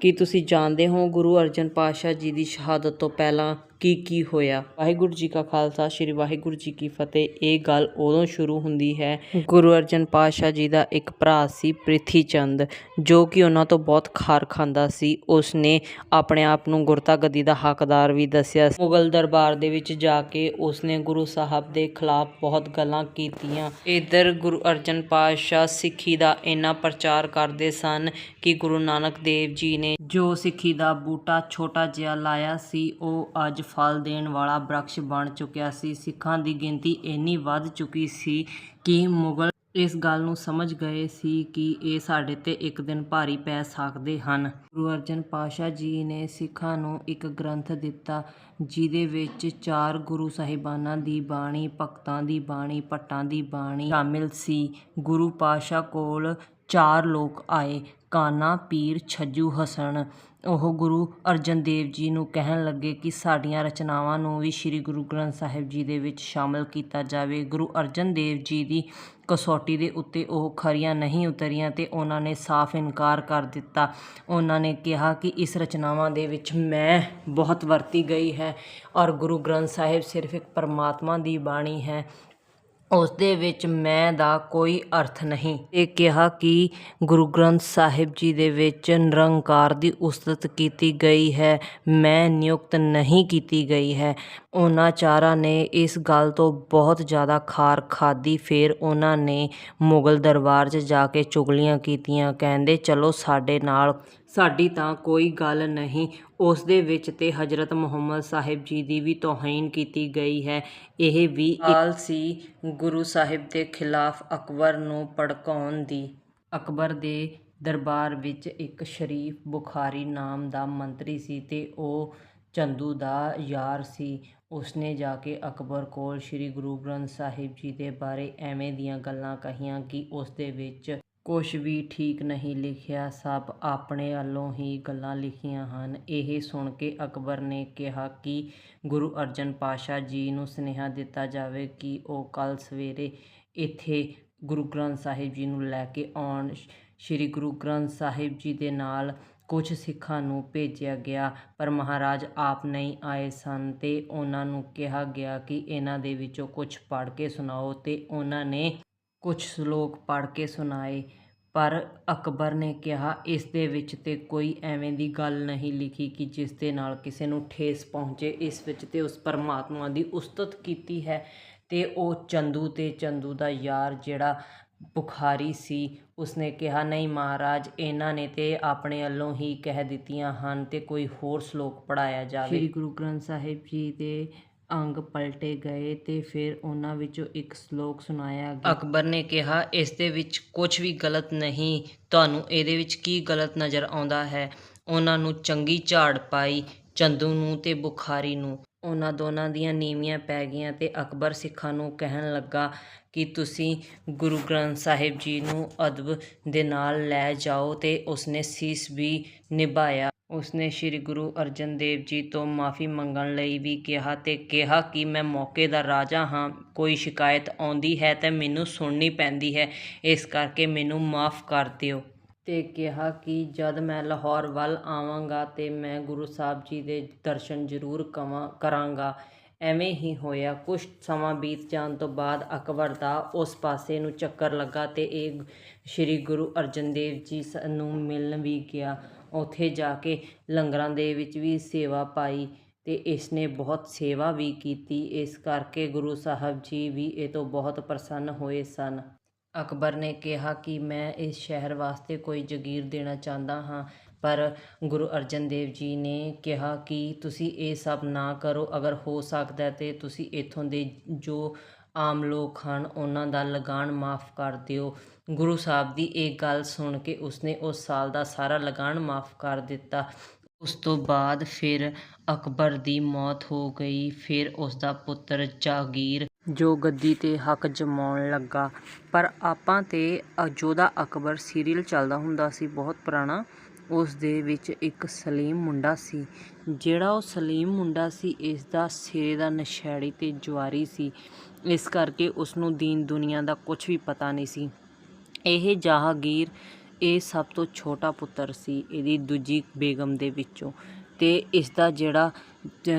ਕੀ ਤੁਸੀਂ ਜਾਣਦੇ ਹੋ ਗੁਰੂ ਅਰਜਨ ਪਾਤਸ਼ਾਹ ਜੀ ਦੀ ਸ਼ਹਾਦਤ ਤੋਂ ਪਹਿਲਾਂ ਕੀ ਕੀ ਹੋਇਆ? ਵਾਹਿਗੁਰੂ ਜੀ ਕਾ ਖਾਲਸਾ, ਸ੍ਰੀ ਵਾਹਿਗੁਰੂ ਜੀ ਕੀ ਫਤਿਹ। ਇਹ ਗੱਲ ਉਦੋਂ ਸ਼ੁਰੂ ਹੁੰਦੀ ਹੈ, ਗੁਰੂ ਅਰਜਨ ਪਾਤਸ਼ਾਹ ਜੀ ਦਾ ਇੱਕ ਭਰਾ ਸੀ ਪ੍ਰਿਥੀ ਚੰਦ ਜੋ ਕਿ ਉਹਨਾਂ ਤੋਂ ਬਹੁਤ ਖਾਰ ਖਾਂਦਾ ਸੀ। ਉਸਨੇ ਆਪਣੇ ਆਪ ਨੂੰ ਗੁਰਤਾ ਗੱਦੀ ਦਾ ਹੱਕਦਾਰ ਵੀ ਦੱਸਿਆ ਮੁਗਲ ਦਰਬਾਰ ਦੇ ਵਿੱਚ ਜਾ ਕੇ ਉਸਨੇ ਗੁਰੂ ਸਾਹਿਬ ਦੇ ਖਿਲਾਫ ਬਹੁਤ ਗੱਲਾਂ ਕੀਤੀਆਂ। ਇਧਰ ਗੁਰੂ ਅਰਜਨ ਪਾਤਸ਼ਾਹ ਸਿੱਖੀ ਦਾ ਇੰਨਾ ਪ੍ਰਚਾਰ ਕਰਦੇ ਸਨ ਕਿ ਗੁਰੂ ਨਾਨਕ ਦੇਵ ਜੀ ਨੇ ਜੋ ਸਿੱਖੀ ਦਾ ਬੂਟਾ ਛੋਟਾ ਜਿਹਾ ਲਾਇਆ ਸੀ, ਉਹ ਅੱਜ ਫਲ ਦੇਣ ਵਾਲਾ ਬ੍ਰਕਸ਼ ਬਣ ਚੁੱਕਿਆ ਸੀ। ਸਿੱਖਾਂ ਦੀ ਗਿਣਤੀ ਇੰਨੀ ਵੱਧ ਚੁੱਕੀ ਸੀ ਕਿ ਮੁਗਲ ਇਸ ਗੱਲ ਨੂੰ ਸਮਝ ਗਏ ਸੀ ਕਿ ਇਹ ਸਾਡੇ ਤੇ ਇੱਕ ਦਿਨ ਭਾਰੀ ਪੈ ਸਕਦੇ ਹਨ। ਗੁਰੂ ਅਰਜਨ ਪਾਤਸ਼ਾਹ ਜੀ ਨੇ ਸਿੱਖਾਂ ਨੂੰ ਇੱਕ ਗ੍ਰੰਥ ਦਿੱਤਾ, ਜਿਹਦੇ ਵਿੱਚ ਚਾਰ ਗੁਰੂ ਸਾਹਿਬਾਨਾਂ ਦੀ ਬਾਣੀ, ਭਗਤਾਂ ਦੀ ਬਾਣੀ, ਭੱਟਾਂ ਦੀ ਬਾਣੀ ਸ਼ਾਮਿਲ ਸੀ। ਗੁਰੂ ਪਾਤਸ਼ਾਹ ਕੋਲ ਚਾਰ ਲੋਕ ਆਏ। ਕਾਨਾ ਪੀਰ ਛੱਜੂ ਹਸਨ। ਉਹ ਗੁਰੂ ਅਰਜਨ ਦੇਵ ਜੀ ਨੂੰ ਕਹਿਣ ਲੱਗੇ ਕਿ ਸਾਡੀਆਂ ਰਚਨਾਵਾਂ ਨੂੰ ਵੀ ਸ੍ਰੀ ਗੁਰੂ ਗ੍ਰੰਥ ਸਾਹਿਬ ਜੀ ਦੇ ਵਿੱਚ ਸ਼ਾਮਲ ਕੀਤਾ ਜਾਵੇ। ਗੁਰੂ ਅਰਜਨ ਦੇਵ ਜੀ ਦੀ ਕਸੌਟੀ ਦੇ ਉੱਤੇ ਉਹ ਖਰੀਆਂ ਨਹੀਂ ਉਤਰੀਆਂ ਤੇ ਉਹਨਾਂ ਨੇ ਸਾਫ਼ ਇਨਕਾਰ ਕਰ ਦਿੱਤਾ। ਉਹਨਾਂ ਨੇ ਕਿਹਾ ਕਿ ਇਸ ਰਚਨਾਵਾਂ ਦੇ ਵਿੱਚ ਮੈਂ ਬਹੁਤ ਵਰਤੀ ਗਈ ਹੈ ਔਰ ਗੁਰੂ ਗ੍ਰੰਥ ਸਾਹਿਬ ਸਿਰਫ ਇੱਕ ਪਰਮਾਤਮਾ ਦੀ ਬਾਣੀ ਹੈ। ਉਸ ਦੇ ਵਿੱਚ ਮੈਂ ਦਾ ਕੋਈ ਅਰਥ ਨਹੀਂ। ਇਹ ਕਿਹਾ ਕਿ ਗੁਰੂ ਗ੍ਰੰਥ ਸਾਹਿਬ ਜੀ ਦੇ ਵਿੱਚ ਨਿਰੰਕਾਰ ਦੀ ਉਸਤਤ ਕੀਤੀ ਗਈ ਹੈ, ਮੈਂ ਨਿਯੁਕਤ ਨਹੀਂ ਕੀਤੀ ਗਈ ਹੈ। ਉਹਨਾਂ ਚਾਰਾਂ ਨੇ ਇਸ ਗੱਲ ਤੋਂ ਬਹੁਤ ਜ਼ਿਆਦਾ ਖਾਰ ਖਾਦੀ, ਫਿਰ ਉਹਨਾਂ ਨੇ ਮੁਗਲ ਦਰਬਾਰ 'ਚ ਜਾ ਕੇ ਚੁਗਲੀਆਂ ਕੀਤੀਆਂ, ਕਹਿੰਦੇ, ਚਲੋ ਸਾਡੇ ਨਾਲ ਸਾਡੀ ਤਾਂ ਕੋਈ ਗੱਲ ਨਹੀਂ। ਉਸ ਦੇ ਵਿੱਚ ਤੇ ਹਜ਼ਰਤ ਮੁਹੰਮਦ ਸਾਹਿਬ ਜੀ ਦੀ ਵੀ ਤੋਹੀਨ ਕੀਤੀ ਗਈ ਹੈ। ਇਹ ਵੀ ਆਲ ਸੀ ਗੁਰੂ ਸਾਹਿਬ ਦੇ ਖਿਲਾਫ ਅਕਬਰ ਨੂੰ ਭੜਕਾਉਣ ਦੀ। ਅਕਬਰ ਦੇ ਦਰਬਾਰ ਵਿੱਚ ਇੱਕ ਸ਼ਰੀਫ ਬੁਖਾਰੀ ਨਾਮ ਦਾ ਮੰਤਰੀ ਸੀ ਤੇ ਉਹ ਚੰਦੂ ਦਾ ਯਾਰ ਸੀ। ਉਸਨੇ ਜਾ ਕੇ ਅਕਬਰ ਕੋਲ ਸ੍ਰੀ ਗੁਰੂ ਗ੍ਰੰਥ ਸਾਹਿਬ ਜੀ ਦੇ ਬਾਰੇ ਐਵੇਂ ਦੀਆਂ ਗੱਲਾਂ ਕਹੀਆਂ ਕਿ ਉਸ ਦੇ ਵਿੱਚ ਕੁਝ ਵੀ ਠੀਕ ਨਹੀਂ ਲਿਖਿਆ, ਸਭ ਆਪਣੇ ਵੱਲੋਂ ਹੀ ਗੱਲਾਂ ਲਿਖੀਆਂ ਹਨ। ਇਹ ਸੁਣ ਕੇ ਅਕਬਰ ਨੇ ਕਿਹਾ ਕਿ ਗੁਰੂ ਅਰਜਨ ਪਾਤਸ਼ਾਹ ਜੀ ਨੂੰ ਸੁਨੇਹਾ ਦਿੱਤਾ ਜਾਵੇ ਕਿ ਉਹ ਕੱਲ੍ਹ ਸਵੇਰੇ ਇੱਥੇ ਗੁਰੂ ਗ੍ਰੰਥ ਸਾਹਿਬ ਜੀ ਨੂੰ ਲੈ ਕੇ ਆਉਣ। ਸ੍ਰੀ ਗੁਰੂ ਗ੍ਰੰਥ ਸਾਹਿਬ ਜੀ ਦੇ ਨਾਲ ਕੁਝ ਸਿੱਖਾਂ ਨੂੰ ਭੇਜਿਆ ਗਿਆ, ਪਰ ਮਹਾਰਾਜ ਆਪ ਨਹੀਂ ਆਏ ਸਨ ਤੇ ਉਹਨਾਂ ਨੂੰ ਕਿਹਾ ਗਿਆ ਕਿ ਇਹਨਾਂ ਦੇ ਵਿੱਚੋਂ ਕੁਝ ਪੜ੍ਹ ਕੇ ਸੁਣਾਓ ਤੇ ਉਹਨਾਂ ਨੇ ਕੁਝ ਸ਼ਲੋਕ ਪੜ੍ਹ ਕੇ ਸੁਣਾਏ, ਪਰ ਅਕਬਰ ਨੇ ਕਿਹਾ, ਇਸ ਦੇ ਵਿੱਚ ਤੇ ਕੋਈ ਐਵੇਂ ਦੀ ਗੱਲ ਨਹੀਂ ਲਿਖੀ ਕਿ ਜਿਸ ਦੇ ਨਾਲ ਕਿਸੇ ਨੂੰ ਠੇਸ ਪਹੁੰਚੇ। ਇਸ ਵਿੱਚ ਤੇ ਉਸ ਪਰਮਾਤਮਾ ਦੀ ਉਸਤਤ ਕੀਤੀ ਹੈ ਤੇ ਉਹ ਚੰਦੂ ਤੇ ਚੰਦੂ ਦਾ ਯਾਰ ਜਿਹੜਾ ਬੁਖਾਰੀ ਸੀ, ਉਸਨੇ ਕਿਹਾ, ਨਹੀਂ ਮਹਾਰਾਜ, ਇਹਨਾਂ ਨੇ ਤੇ ਆਪਣੇ ਵੱਲੋਂ ਹੀ ਕਹਿ ਦਿੱਤੀਆਂ ਹਨ ਤੇ ਕੋਈ ਹੋਰ ਸ਼ਲੋਕ ਪੜਾਇਆ ਜਾਵੇ। ਸ੍ਰੀ ਗੁਰੂ ਗ੍ਰੰਥ ਸਾਹਿਬ ਜੀ ਦੇ ਅੰਗ ਪਲਟੇ ਗਏ ਤੇ ਫਿਰ ਉਹਨਾਂ ਵਿੱਚੋਂ ਇੱਕ ਸ਼ਲੋਕ ਸੁਣਾਇਆ ਗਿਆ। ਅਕਬਰ ਨੇ ਕਿਹਾ, ਇਸ ਦੇ ਵਿੱਚ ਕੁਝ ਵੀ ਗਲਤ ਨਹੀਂ। ਤੁਹਾਨੂੰ ਇਹਦੇ ਵਿੱਚ ਕੀ ਗਲਤ ਨਜ਼ਰ ਆਉਂਦਾ ਹੈ? ਉਹਨਾਂ ਨੂੰ ਚੰਗੀ ਝਾੜ ਪਾਈ, ਚੰਦੂ ਨੂੰ ਤੇ ਬੁਖਾਰੀ ਨੂੰ। ਉਹਨਾਂ ਦੋਨਾਂ ਦੀਆਂ ਨੀਵੀਆਂ ਪੈ ਗਈਆਂ ਤੇ ਅਕਬਰ ਸਿੱਖਾਂ ਨੂੰ ਕਹਿਣ ਲੱਗਾ ਕਿ ਤੁਸੀਂ ਗੁਰੂ ਗ੍ਰੰਥ ਸਾਹਿਬ ਜੀ ਨੂੰ ਅਦਬ ਦੇ ਨਾਲ ਲੈ ਜਾਓ ਤੇ ਉਸਨੇ ਸੀਸ ਵੀ ਨਿਭਾਇਆ। ਉਸਨੇ ਸ੍ਰੀ ਗੁਰੂ ਅਰਜਨ ਦੇਵ ਜੀ ਤੋਂ ਮਾਫੀ ਮੰਗਣ ਲਈ ਵੀ ਕਿਹਾ ਤੇ ਕਿਹਾ ਕਿ ਮੈਂ ਮੌਕੇ ਦਾ ਰਾਜਾ ਹਾਂ, ਕੋਈ ਸ਼ਿਕਾਇਤ ਆਉਂਦੀ ਹੈ ਤਾਂ ਮੈਨੂੰ ਸੁਣਨੀ ਪੈਂਦੀ ਹੈ, ਇਸ ਕਰਕੇ ਮੈਨੂੰ ਮਾਫ ਕਰ ਦਿਓ। ਤੇ ਕਿਹਾ ਕਿ ਜਦ ਮੈਂ ਲਾਹੌਰ ਵੱਲ ਆਵਾਂਗਾ ਤੇ ਮੈਂ ਗੁਰੂ ਸਾਹਿਬ ਜੀ ਦੇ ਦਰਸ਼ਨ ਜ਼ਰੂਰ ਕਵਾਂ, ਕਰਾਂਗਾ। ਐਵੇਂ ਹੀ ਹੋਇਆ। ਕੁਝ ਸਮਾਂ ਬੀਤ ਜਾਣ ਤੋਂ ਬਾਅਦ ਅਕਬਰ ਦਾ ਉਸ ਪਾਸੇ ਨੂੰ ਚੱਕਰ ਲੱਗਾ ਤੇ ਇਹ ਸ੍ਰੀ ਗੁਰੂ ਅਰਜਨ ਦੇਵ ਜੀ ਸ- ਨੂੰ ਮਿਲਣ ਵੀ ਗਿਆ। ਉੱਥੇ ਜਾ ਕੇ ਲੰਗਰਾਂ ਦੇ ਵਿੱਚ ਵੀ ਸੇਵਾ ਪਾਈ ਤੇ ਇਸ ਨੇ ਬਹੁਤ ਸੇਵਾ ਵੀ ਕੀਤੀ। ਇਸ ਕਰਕੇ ਗੁਰੂ ਸਾਹਿਬ ਜੀ ਵੀ ਇਹ ਤੋਂ ਬਹੁਤ ਪ੍ਰਸੰਨ ਹੋਏ ਸਨ। ਅਕਬਰ ਨੇ ਕਿਹਾ ਕਿ ਮੈਂ ਇਸ ਸ਼ਹਿਰ ਵਾਸਤੇ ਕੋਈ ਜਗੀਰ ਦੇਣਾ ਚਾਹੁੰਦਾ ਹਾਂ। ਪਰ ਗੁਰੂ ਅਰਜਨ ਦੇਵ ਜੀ ਨੇ ਕਿਹਾ ਕਿ ਤੁਸੀਂ ਇਹ ਸਭ ਨਾ ਕਰੋ, ਅਗਰ ਹੋ ਸਕਦਾ ਹੈ ਤੇ ਤੁਸੀਂ ਇਥੋਂ ਦੇ ਜੋ ਆਮ ਲੋਕ ਹਨ, ਉਹਨਾਂ ਦਾ ਲਗਾਨ ਮਾਫ ਕਰ ਦਿਓ। ਗੁਰੂ ਸਾਹਿਬ ਦੀ ਇਹ ਗੱਲ ਸੁਣ ਕੇ ਉਸਨੇ ਉਸ ਸਾਲ ਦਾ ਸਾਰਾ ਲਗਾਨ ਮਾਫ ਕਰ ਦਿੱਤਾ। ਉਸ ਤੋਂ ਬਾਅਦ ਫਿਰ ਅਕਬਰ ਦੀ ਮੌਤ ਹੋ ਗਈ, ਫਿਰ ਉਸ ਦਾ ਪੁੱਤਰ ਜਾਗੀਰ ਜੋ ਗੱਦੀ ਤੇ ਹੱਕ ਜਮਾਉਣ ਲੱਗਾ। ਪਰ ਆਪਾਂ ਤੇ ਅਜੋਦਾ ਅਕਬਰ ਸੀਰੀਅਲ ਚੱਲਦਾ ਹੁੰਦਾ ਸੀ, ਬਹੁਤ ਪੁਰਾਣਾ, ਉਸ ਦੇ ਵਿੱਚ ਇੱਕ ਸਲੀਮ ਮੁੰਡਾ ਸੀ। ਜਿਹੜਾ ਉਹ ਸਲੀਮ ਮੁੰਡਾ ਸੀ, ਇਸ ਦਾ ਸਿਰੇ ਦਾ ਨਸ਼ੈੜੀ ਤੇ ਜਵਾਰੀ ਸੀ। ਇਸ ਕਰਕੇ ਉਸ ਨੂੰ ਦੀਨ ਦੁਨੀਆ ਦਾ ਕੁਝ ਵੀ ਪਤਾ ਨਹੀਂ ਸੀ। ਇਹ ਜਹਾਂਗੀਰ, ਇਹ ਸਭ ਤੋਂ ਛੋਟਾ ਪੁੱਤਰ ਸੀ, ਇਹਦੀ ਦੂਜੀ ਬੇਗਮ ਦੇ ਵਿੱਚੋਂ। ਤੇ ਇਸ ਦਾ ਜਿਹੜਾ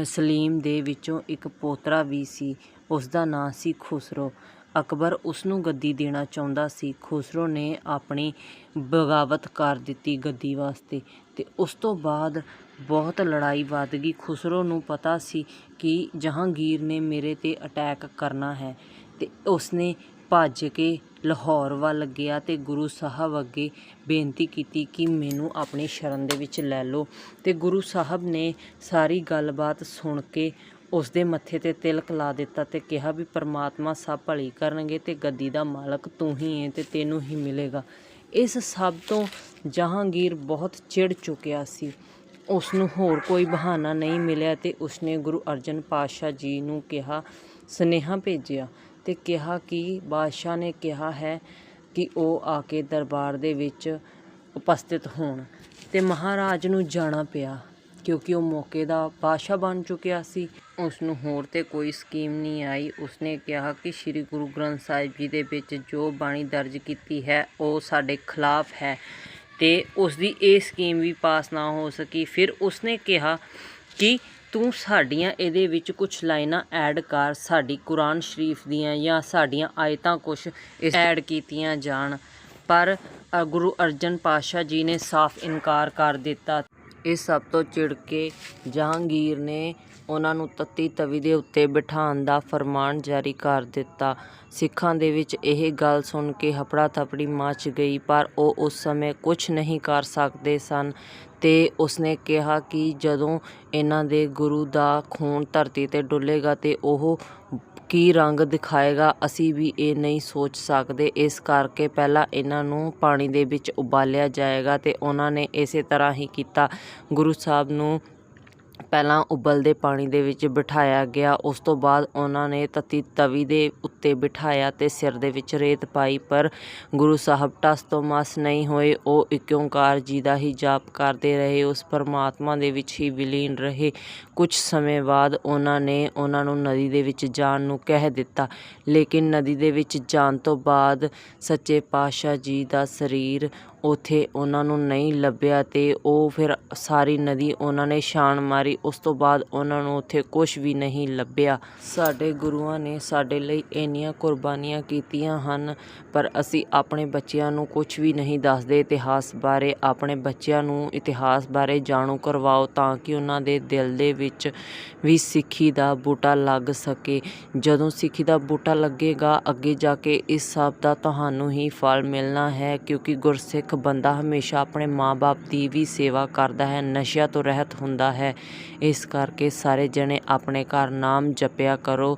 ਸਲੀਮ ਦੇ ਵਿੱਚੋਂ ਇੱਕ ਪੋਤਰਾ ਵੀ ਸੀ। ਉਸ ਦਾ ਨਾਂ ਸੀ ਖੁਸਰੋ। ਅਕਬਰ ਉਸ ਨੂੰ ਗੱਦੀ ਦੇਣਾ ਚਾਹੁੰਦਾ ਸੀ। ਖੁਸਰੋ ਨੇ ਆਪਣੀ ਬਗਾਵਤ ਕਰ ਦਿੱਤੀ ਗੱਦੀ ਵਾਸਤੇ ਤੇ ਉਸ ਤੋਂ ਬਾਅਦ ਬਹੁਤ ਲੜਾਈ ਵੱਧ ਗਈ। ਖੁਸਰੋ ਨੂੰ ਪਤਾ ਸੀ ਕਿ ਜਹਾਂਗੀਰ ਨੇ ਮੇਰੇ ਤੇ ਅਟੈਕ ਕਰਨਾ ਹੈ ਤੇ ਉਸਨੇ ਭੱਜ ਕੇ ਲਾਹੌਰ ਵੱਲ ਗਿਆ ਤੇ ਗੁਰੂ ਸਾਹਿਬ ਅੱਗੇ ਬੇਨਤੀ ਕੀਤੀ ਕਿ ਮੈਨੂੰ ਆਪਣੀ ਸ਼ਰਨ ਦੇ ਵਿੱਚ ਲੈ ਲਓ। ਤੇ ਗੁਰੂ ਸਾਹਿਬ ਨੇ ਸਾਰੀ ਗੱਲਬਾਤ ਸੁਣ ਕੇ ਉਸ ਦੇ ਮੱਥੇ ਤੇ ਤਿਲਕ ਲਾ ਦਿੱਤਾ ਤੇ ਕਿਹਾ ਵੀ ਪਰਮਾਤਮਾ ਸਭ ਭਲੀ ਕਰਨਗੇ ਤੇ ਗੱਦੀ ਦਾ ਮਾਲਕ ਤੂੰ ਹੀ ਹੈ ਤੇ ਤੈਨੂੰ ਹੀ ਮਿਲੇਗਾ। ਇਸ ਸਭ ਤੋਂ ਜਹਾਂਗੀਰ ਬਹੁਤ ਚਿੜ ਚੁੱਕਿਆ ਸੀ। ਉਸ ਨੂੰ ਹੋਰ ਕੋਈ ਬਹਾਨਾ ਨਹੀਂ ਮਿਲਿਆ ਤੇ ਉਸਨੇ ਗੁਰੂ ਅਰਜਨ ਪਾਤਸ਼ਾਹ ਜੀ ਨੂੰ ਕਿਹਾ, ਸੁਨੇਹਾ ਭੇਜਿਆ। ਤੇ ਕਿਹਾ ਕਿ ਬਾਦਸ਼ਾਹ ਨੇ ਕਿਹਾ ਹੈ ਕਿ ਉਹ ਆ ਕੇ ਦਰਬਾਰ ਦੇ ਵਿੱਚ ਉਪਸਥਿਤ ਹੋਣ ਤੇ ਮਹਾਰਾਜ ਨੂੰ ਜਾਣਾ ਪਿਆ। ਕਿਉਂਕਿ ਉਹ ਮੌਕੇ ਦਾ ਬਾਦਸ਼ਾਹ ਬਣ ਚੁੱਕਿਆ ਸੀ। ਉਸ ਨੂੰ ਹੋਰ ਤੇ ਕੋਈ ਸਕੀਮ ਨਹੀਂ ਆਈ। ਉਸਨੇ ਕਿਹਾ ਕਿ ਸ੍ਰੀ ਗੁਰੂ ਗ੍ਰੰਥ ਸਾਹਿਬ ਜੀ ਦੇ ਵਿੱਚ ਜੋ ਬਾਣੀ ਦਰਜ ਕੀਤੀ ਹੈ, ਉਹ ਸਾਡੇ ਖਿਲਾਫ ਹੈ ਤੇ ਉਸ ਦੀ ਇਹ ਸਕੀਮ ਵੀ ਪਾਸ ਨਾ ਹੋ ਸਕੀ। ਫਿਰ ਉਸਨੇ ਕਿਹਾ ਕਿ ਤੂੰ ਸਾਡੀਆਂ ਇਹਦੇ ਵਿੱਚ ਕੁਝ ਲਾਈਨਾਂ ਐਡ ਕਰ। ਸਾਡੀ ਕੁਰਾਨ ਸ਼ਰੀਫ ਦੀਆਂ ਜਾਂ ਸਾਡੀਆਂ ਆਇਤਾਂ ਕੁਝ ਐਡ ਕੀਤੀਆਂ ਜਾਣ। ਪਰ ਗੁਰੂ ਅਰਜਨ ਪਾਤਸ਼ਾਹ ਜੀ ਨੇ ਸਾਫ਼ ਇਨਕਾਰ ਕਰ ਦਿੱਤਾ। ਇਸ ਸਭ ਤੋਂ ਚਿੜ ਕੇ ਜਹਾਂਗੀਰ ਨੇ ਉਹਨਾਂ ਨੂੰ ਤੱਤੀ ਤਵੀ ਦੇ ਉੱਤੇ ਬਿਠਾਉਣ ਦਾ ਫਰਮਾਨ ਜਾਰੀ ਕਰ ਦਿੱਤਾ। ਸਿੱਖਾਂ ਦੇ ਵਿੱਚ ਇਹ ਗੱਲ ਸੁਣ ਕੇ ਹਫੜਾ ਥਪੜੀ ਮਚ ਗਈ, ਪਰ ਉਹ ਉਸ ਸਮੇਂ ਕੁਝ ਨਹੀਂ ਕਰ ਸਕਦੇ ਸਨ ਤੇ ਉਸਨੇ ਕਿਹਾ ਕਿ ਜਦੋਂ ਇਹਨਾਂ ਦੇ ਗੁਰੂ ਦਾ ਖੂਨ ਧਰਤੀ ਤੇ ਡੁੱਲੇਗਾ ਤੇ ਉਹ ਕੀ ਰੰਗ ਦਿਖਾਏਗਾ, ਅਸੀਂ ਵੀ ਇਹ ਨਹੀਂ ਸੋਚ ਸਕਦੇ। ਇਸ ਕਰਕੇ ਪਹਿਲਾਂ ਇਹਨਾਂ ਨੂੰ ਪਾਣੀ ਦੇ ਵਿੱਚ ਉਬਾਲਿਆ ਜਾਏਗਾ ਤੇ ਉਹਨਾਂ ਨੇ ਇਸੇ ਤਰ੍ਹਾਂ ਹੀ ਕੀਤਾ। ਗੁਰੂ ਸਾਹਿਬ ਨੂੰ ਪਹਿਲਾਂ ਉਬਲਦੇ ਪਾਣੀ ਦੇ ਵਿੱਚ ਬਿਠਾਇਆ ਗਿਆ। ਉਸ ਤੋਂ ਬਾਅਦ ਉਹਨਾਂ ਨੇ ਤਤੀ ਤਵੀ ਦੇ ਉੱਤੇ ਬਿਠਾਇਆ ਤੇ ਸਿਰ ਦੇ ਵਿੱਚ ਰੇਤ ਪਾਈ, ਪਰ ਗੁਰੂ ਸਾਹਿਬ ਟਸ ਤੋਂ ਮਸ ਨਹੀਂ ਹੋਏ। ਉਹ ਇੱਕ ਓਂਕਾਰ ਜੀ ਦਾ ਹੀ ਜਾਪ ਕਰਦੇ ਰਹੇ। ਉਸ ਪਰਮਾਤਮਾ ਦੇ ਵਿੱਚ ਹੀ ਵਿਲੀਨ ਰਹੇ। ਕੁਝ ਸਮੇਂ ਬਾਅਦ ਉਹਨਾਂ ਨੇ ਉਹਨਾਂ ਨੂੰ ਨਦੀ ਦੇ ਵਿੱਚ ਜਾਣ ਨੂੰ ਕਹਿ ਦਿੱਤਾ। ਲੇਕਿਨ ਨਦੀ ਦੇ ਵਿੱਚ ਜਾਣ ਤੋਂ ਬਾਅਦ ਸੱਚੇ ਪਾਤਸ਼ਾਹ ਜੀ ਦਾ ਸਰੀਰ ਉੱਥੇ ਉਹਨਾਂ ਨੂੰ ਨਹੀਂ ਲੱਭਿਆ ਅਤੇ ਉਹ ਫਿਰ ਸਾਰੀ ਨਦੀ ਉਹਨਾਂ ਨੇ ਛਾਣ ਮਾਰੀ। ਉਸ ਤੋਂ ਬਾਅਦ ਉਹਨਾਂ ਨੂੰ ਉੱਥੇ ਕੁਝ ਵੀ ਨਹੀਂ ਲੱਭਿਆ। ਸਾਡੇ ਗੁਰੂਆਂ ਨੇ ਸਾਡੇ ਲਈ ਇੰਨੀਆਂ ਕੁਰਬਾਨੀਆਂ ਕੀਤੀਆਂ ਹਨ, ਪਰ ਅਸੀਂ ਆਪਣੇ ਬੱਚਿਆਂ ਨੂੰ ਕੁਝ ਵੀ ਨਹੀਂ ਦੱਸਦੇ ਇਤਿਹਾਸ ਬਾਰੇ। ਆਪਣੇ ਬੱਚਿਆਂ ਨੂੰ ਇਤਿਹਾਸ ਬਾਰੇ ਜਾਣੂ ਕਰਵਾਓ ਤਾਂ ਕਿ ਉਹਨਾਂ ਦੇ ਦਿਲ ਦੇ ਵਿੱਚ ਵੀ ਸਿੱਖੀ ਦਾ ਬੂਟਾ ਲੱਗ ਸਕੇ। ਜਦੋਂ ਸਿੱਖੀ ਦਾ ਬੂਟਾ ਲੱਗੇਗਾ, ਅੱਗੇ ਜਾ ਕੇ ਇਸ ਸਭ ਦਾ ਤੁਹਾਨੂੰ ਹੀ ਫਲ ਮਿਲਣਾ ਹੈ, ਕਿਉਂਕਿ ਗੁਰਸਿੱਖ ਬੰਦਾ ਹਮੇਸ਼ਾ ਆਪਣੇ ਮਾਪੇ ਦੀ ਵੀ ਸੇਵਾ ਕਰਦਾ ਹੈ, ਨਸ਼ਿਆਂ ਤੋਂ ਰਹਿਤ ਹੁੰਦਾ ਹੈ। ਇਸ ਕਰਕੇ ਸਾਰੇ ਜਣੇ ਆਪਣੇ ਘਰ ਨਾਮ ਜਪਿਆ ਕਰੋ।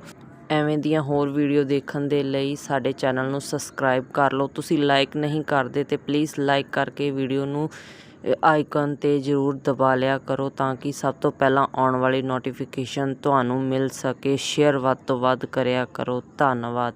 ਐਵੇਂ ਦੀਆਂ ਹੋਰ ਵੀਡੀਓ ਦੇਖਣ ਦੇ ਲਈ ਸਾਡੇ ਚੈਨਲ ਨੂੰ ਸਬਸਕ੍ਰਾਈਬ ਕਰ ਲਓ। ਤੁਸੀਂ ਲਾਈਕ ਨਹੀਂ ਕਰਦੇ ਤੇ ਪਲੀਜ਼ ਲਾਈਕ ਕਰਕੇ ਵੀਡੀਓ ਨੂੰ ਆਈਕਨ ਤੇ ਜ਼ਰੂਰ ਦਬਾ ਲਿਆ ਕਰੋ ਤਾਂ ਕਿ ਸਭ ਤੋਂ ਪਹਿਲਾਂ ਆਉਣ ਵਾਲੀ ਨੋਟੀਫਿਕੇਸ਼ਨ ਤੁਹਾਨੂੰ ਮਿਲ ਸਕੇ। ਸ਼ੇਅਰ ਵੱਧ ਤੋਂ ਵੱਧ ਕਰਿਆ ਕਰੋ। ਧੰਨਵਾਦ।